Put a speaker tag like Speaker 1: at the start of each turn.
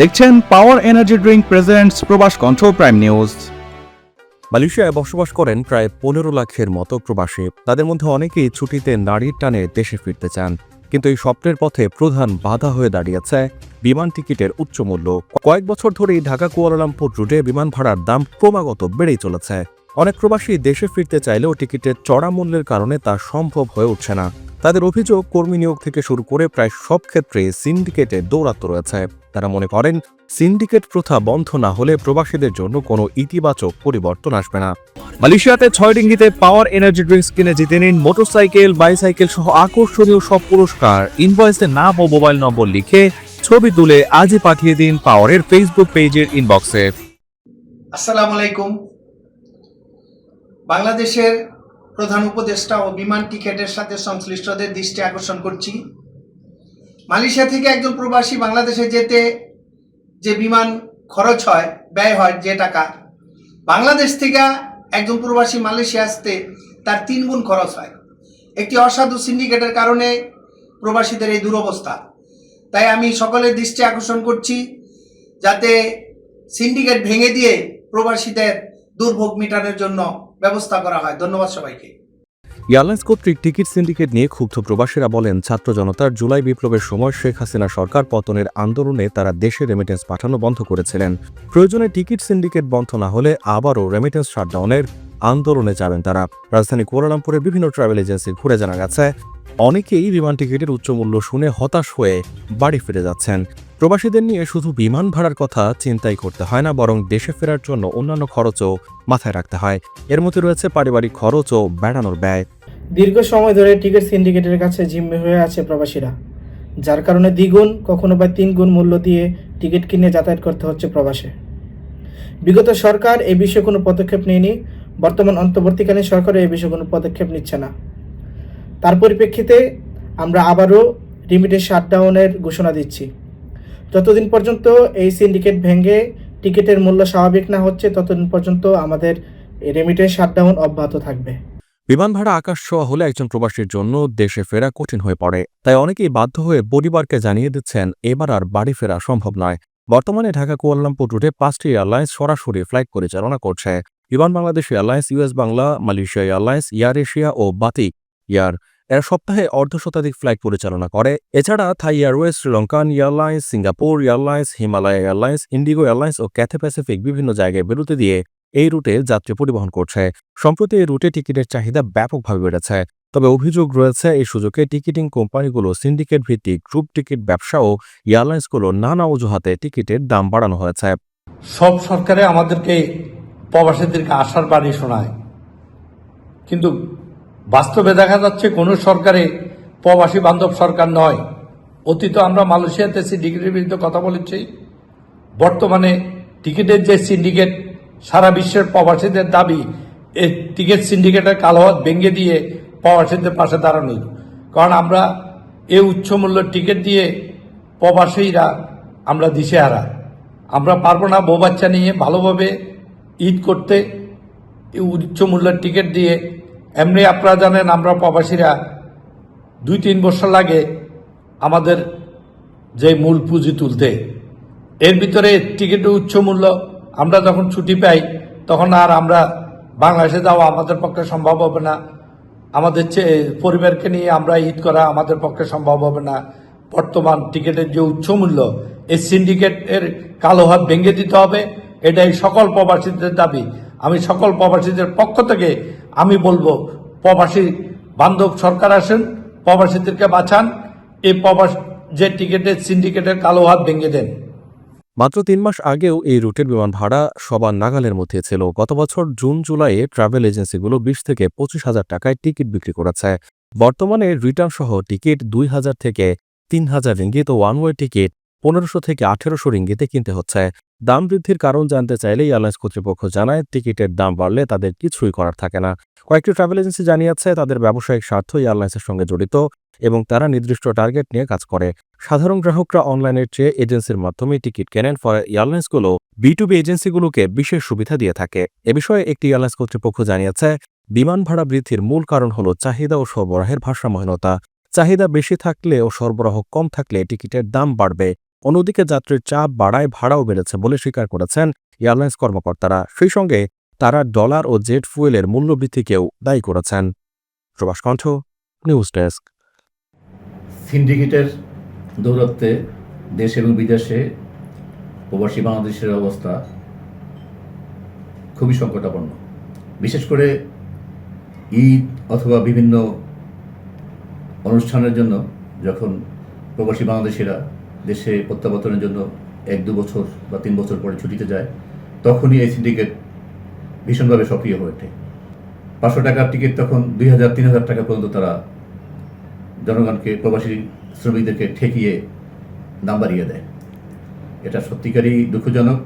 Speaker 1: দেখছেন power energy drink presents প্রবাস কণ্ঠ প্রাইম নিউজ
Speaker 2: মালয়েশিয়ায় বসবাস করেন প্রায় পনেরো লাখের মতো প্রবাসী। তাদের মধ্যে অনেকেই ছুটিতে নারীর টানে দেশে ফিরতে চান। কিন্তু এই স্বপ্নের পথে প্রধান বাধা হয়ে দাঁড়িয়েছে বিমান টিকিটের উচ্চ মূল্য। কয়েক বছর ধরেই ঢাকা কুয়ালালামপুর রুটে বিমান ভাড়ার দাম ক্রমাগত বেড়েই চলেছে। অনেক প্রবাসী দেশে ফিরতে চাইলেও টিকিটের চড়া মূল্যের কারণে তা সম্ভব হয়ে উঠছে না। তাদের অভিযোগ, কর্মী নিয়োগ থেকে শুরু করে প্রায় সব ক্ষেত্রে সিন্ডিকেটে দৌরাত্ম রয়েছে। তারা মনে করেন, সিন্ডিকেট প্রথা বন্ধ না হলে প্রবাসীদের জন্য কোনো ইতিবাচক পরিবর্তন আসবে না।
Speaker 1: মালয়েশিয়াতে ছয় ডিঙ্গিতে পাওয়ার এনার্জি ড্রিঙ্কস কিনে জিতে নিন মোটরসাইকেল, বাইসাইকেল সহ আকর্ষণীয় সব পুরস্কার। ইনভয়েসে নাম ও মোবাইল নম্বর লিখে ছবি তুলে আজই পাঠিয়ে দিন পাওয়ারের ফেসবুক পেজের ইনবক্সে
Speaker 3: আসসালামু আলাইকুম। বাংলাদেশের প্রধান উপদেষ্টা ও বিমান টিকেটের সাথে সংশ্লিষ্টদের দৃষ্টি আকর্ষণ করছি। মালয়েশিয়া থেকে একজন প্রবাসী বাংলাদেশে যেতে যে বিমান খরচ হয়, ব্যয় হয় যে টাকা, বাংলাদেশ থেকে একজন প্রবাসী মালয়েশিয়া আসতে তার তিন গুণ খরচ হয়। একটি অসাধু সিন্ডিকেটের কারণে প্রবাসীদের এই দুরবস্থা। তাই আমি সকলের দৃষ্টি আকর্ষণ করছি যাতে সিন্ডিকেট ভেঙে দিয়ে প্রবাসীদের দুর্ভোগ মিটানোর জন্য ব্যবস্থা করা হয়। ধন্যবাদ সবাইকে।
Speaker 2: এয়ারলাইন্স কর্তৃক টিকিট সিন্ডিকেট নিয়ে ক্ষুব্ধ প্রবাসীরা বলেন, ছাত্র জনতার জুলাই বিপ্লবের সময় শেখ হাসিনা সরকার পতনের আন্দোলনে তারা দেশে রেমিটেন্স পাঠানো বন্ধ করেছিলেন। প্রয়োজনে টিকিট সিন্ডিকেট বন্ধ না হলে আবারও রেমিটেন্স শাটডাউনের আন্দোলনে যাবেন তারা। রাজধানী কুয়ালালামপুরের বিভিন্ন ট্রাভেল এজেন্সি ঘুরে জানা গেছে, অনেকেই বিমান টিকিটের উচ্চ মূল্য শুনে হতাশ হয়ে বাড়ি ফিরে যাচ্ছেন। প্রবাসীদের নিয়ে শুধু বিমান ভাড়ার কথা চিন্তাই করতে হয় না, বরং দেশে ফেরার জন্য অন্যান্য খরচও মাথায় রাখতে হয়। এর মধ্যে রয়েছে পারিবারিক খরচ ও বেড়ানোর ব্যয়।
Speaker 4: দীর্ঘ সময় ধরে টিকিট সিন্ডিকেটের কাছে জিম্মি হয়ে আছে প্রবাসীরা, যার কারণে দ্বিগুণ, কখনো বা তিন গুণ মূল্য দিয়ে টিকিট কিনে যাতায়াত করতে হচ্ছে প্রবাসে। বিগত সরকার এ বিষয়ে কোনো পদক্ষেপ নেয়নি। বর্তমান অন্তর্বর্তীকালীন সরকারও এই বিষয়ে কোনো পদক্ষেপ নিচ্ছে না। তার পরিপ্রেক্ষিতে আমরা আবারও রিমিটেড শাটডাউনের ঘোষণা দিচ্ছি। যতদিন পর্যন্ত এই সিন্ডিকেট ভেঙে টিকিটের মূল্য স্বাভাবিক না হচ্ছে, ততদিন পর্যন্ত আমাদের রেমিটেন্স শাটডাউন অব্যাহত থাকবে।
Speaker 2: বিমান ভাড়া আকাশ ছোঁয়া হলে একজন প্রবাসীর জন্য দেশে ফেরা কঠিন হয়ে পড়ে। তাই অনেকেই বাধ্য হয়ে পরিবারকে জানিয়ে দিচ্ছেন, এবার আর বাড়ি ফেরা সম্ভব নয়। বর্তমানে ঢাকা কুয়ালালামপুর রুটে পাঁচটি এয়ারলাইন্স সরাসরি ফ্লাইট পরিচালনা করছে। Biman Bangladesh, Airlines US Bangla, Malaysia Airlines, Air Asia ও বাতিক এয়ার এরা সপ্তাহে অর্ধ শতাধিক ফ্লাইট পরিচালনা করে। এছাড়া Thai Airways, Sri Lankan Airlines, Singapore Airlines, Himalaya Airlines, IndiGo Airlines ও ক্যাথে প্যাসিফিক বিভিন্ন জায়গায় বিরতি দিয়ে এই রুটে যাত্রী পরিবহন করছে। সম্প্রতি এই রুটে টিকিটের চাহিদা ব্যাপকভাবে বেড়েছে। তবে অভিযোগ রয়েছে, এই সুযোগে টিকিটিং কোম্পানিগুলো, সিন্ডিকেট ভিত্তিক গ্রুপ টিকিট ব্যবসা ও এয়ারলাইন্সগুলো নানা অজুহাতে টিকিটের দাম বাড়ানো হয়েছে।
Speaker 5: সব সরকারে আমাদেরকে প্রবাসীদেরকে আশার বাণী শোনায়। কিন্তু বাস্তবে দেখা যাচ্ছে কোনো সরকারে প্রবাসী বান্ধব সরকার নয়। অতীত আমরা মালয়েশিয়াতে সিন্ডিকেটের বিরুদ্ধে কথা বলেছি। বর্তমানে টিকিটের যে সিন্ডিকেট, সারা বিশ্বের প্রবাসীদের দাবি, এই টিকিট সিন্ডিকেটের কালোহাত ভেঙে দিয়ে প্রবাসীদের পাশে দাঁড়ানো। কারণ আমরা এই উচ্চ মূল্যের টিকিট দিয়ে প্রবাসীরা আমরা দিশেহারা। আমরা পারব না বউ বাচ্চা নিয়ে ভালোভাবে ঈদ করতে উচ্চ মূল্যের টিকিট দিয়ে এমনি আপনারা জানেন, আমরা প্রবাসীরা দুই তিন বছর লাগে আমাদের যে মূল পুঁজি তুলতে। এর ভিতরে টিকিটের উচ্চ মূল্য আমরা যখন ছুটি পাই, তখন আর আমরা বাংলাদেশে যাওয়া আমাদের পক্ষে সম্ভব হবে না। আমাদের পরিবারকে নিয়ে আমরা ঈদ করা আমাদের পক্ষে সম্ভব হবে না। বর্তমান টিকিটের যে উচ্চ মূল্য, এই সিন্ডিকেটের কালো হাত ভেঙে দিতে হবে। এটাই সকল প্রবাসীদের দাবি। আমি সকল প্রবাসীদের পক্ষ থেকে আমি বলব, প্রবাসী বান্ধব সরকার আসেন, প্রবাসীদেরকে বাঁচান, এই প্রবাস, যে টিকিটের, সিন্ডিকেটের কালো হাত ভেঙে দেন।
Speaker 2: মাত্র তিন মাস আগেও এই রুটের বিমান ভাড়া সবার নাগালের মধ্যে ছিল। গত বছর জুন, জুলাইয়ে ট্রাভেল এজেন্সিগুলো বিশ থেকে পঁচিশ হাজার টাকায় টিকিট বিক্রি করেছে। বর্তমানে রিটার্ন সহ টিকিট দুই হাজার থেকে তিন হাজার রিঙ্গিত ওয়ান ওয়ে টিকিট পনেরোশো থেকে আঠেরোশো রিঙ্গিতে কিনতে হচ্ছে। দাম বৃদ্ধির কারণ জানতে চাইলে এয়ারলাইন্স কর্তৃপক্ষ জানায়, টিকিটের দাম বাড়লে তাদের কিছুই করার থাকে না। কয়েকটি ট্রাভেল এজেন্সি জানিয়েছে, তাদের ব্যবসায়িক স্বার্থ এয়ারলাইন্সের সঙ্গে জড়িত এবং তারা নির্দিষ্ট টার্গেট নিয়ে কাজ করে। সাধারণ গ্রাহকরা অনলাইনের চেয়ে এজেন্সির মাধ্যমে টিকিট কেনেন, ফলে এয়ারলাইন্সগুলো বি টু বি এজেন্সিগুলোকে বিশেষ সুবিধা দিয়ে থাকে। এ বিষয়ে একটি এয়ারলাইন্স কর্তৃপক্ষ জানিয়েছে, বিমান ভাড়া বৃদ্ধির মূল কারণ হল চাহিদা ও সরবরাহের ভারসাম্যহীনতা। চাহিদা বেশি থাকলে ও সরবরাহ কম থাকলে টিকিটের দাম বাড়বে। অন্যদিকে যাত্রীর চাপ বাড়ায় ভাড়াও বেড়েছে বলে স্বীকার করেছেন এয়ারলাইন্স কর্মকর্তারা। সেই সঙ্গে তারা ডলার ও জেট ফুয়েলের মূল্যবৃদ্ধিকেও দায়ী করেছেন। প্রবাস কণ্ঠ, নিউজ ডেস্ক।
Speaker 6: সিন্ডিকেটের দৌরত্বে দেশ এবং বিদেশে প্রবাসী বাংলাদেশের অবস্থা খুবই সংকটাপন্ন। বিশেষ করে ঈদ অথবা বিভিন্ন অনুষ্ঠানের জন্য যখন প্রবাসী বাংলাদেশিরা দেশে প্রত্যাবর্তনের জন্য এক, দু বছর বা তিন বছর পরে ছুটিতে যায়, তখনই এই সিন্ডিকেট ভীষণভাবে সক্রিয় হয়ে ওঠে। পাঁচশো টাকার টিকিট তখন দুই হাজার, তিন হাজার টাকা পর্যন্ত তারা জনগণকে, প্রবাসী শ্রমিকদেরকে ঠেকিয়ে দাম বাড়িয়ে দেয়। এটা সত্যিকারই দুঃখজনক।